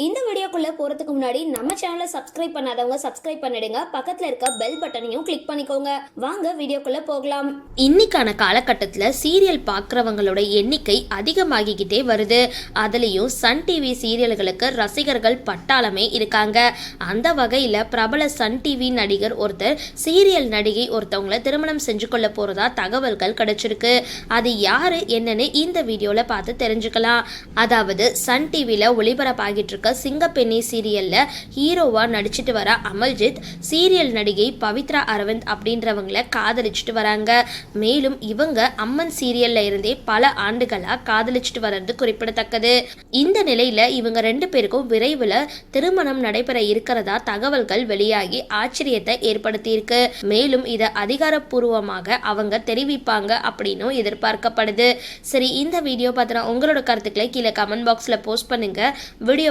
இந்த வீடியோக்குள்ள போறதுக்கு முன்னாடி நம்ம சேனலை சப்ஸ்கிரைப் பண்ணாதவங்க சப்ஸ்கிரைப் பண்ணிடுங்க. பக்கத்துல இருக்க பெல் பட்டனையும் கிளிக் பண்ணிக்கோங்க. வாங்க வீடியோக்குள்ள போகலாம். இன்னைக்கான காலகட்டத்தில் சீரியல் பார்க்குறவங்களோட எண்ணிக்கை அதிகமாகிக்கிட்டே வருது. அதுலேயும் சன் டிவி சீரியல்களுக்கு ரசிகர்கள் பட்டாளமே இருக்காங்க. அந்த வகையில் பிரபல சன் டிவி நடிகர் ஒருத்தர் சீரியல் நடிகை ஒருத்தவங்கள திருமணம் செஞ்சு கொள்ள போகிறதா தகவல்கள் கிடைச்சிருக்கு. அது யாரு என்னன்னு இந்த வீடியோவில் பார்த்து தெரிஞ்சுக்கலாம். அதாவது சன் டிவியில் ஒளிபரப்பாகிட்டு இருக்க சிங்கப்பெண்ணி சீரியலில் ஹீரோவாக நடிச்சிட்டு வர அமல்ஜித் சீரியல் நடிகை பவித்ரா அரவிந்த் அப்படின்றவங்கள காதலிச்சுட்டு வராங்க. மேலும் இவங்க அம்மன் சீரியல்ல இருந்தே பல ஆண்டுகளா காதலிச்சுட்டு வர்றது குறிப்பிடத்தக்கது. இந்த நிலையில இவங்க ரெண்டு பேருக்கும் விரைவில் திருமணம் நடைபெற இருக்கிறதா தகவல்கள் வெளியாகி ஆச்சரியத்தை ஏற்படுத்தியிருக்கு. மேலும் இதை அதிகாரப்பூர்வமாக அவங்க தெரிவிப்பாங்க அப்படின்னும் எதிர்பார்க்கப்படுது. சரி இந்த வீடியோ பார்த்தினா உங்களோட கருத்துக்களை கீழே கமெண்ட் பாக்ஸில் போஸ்ட் பண்ணுங்க. வீடியோ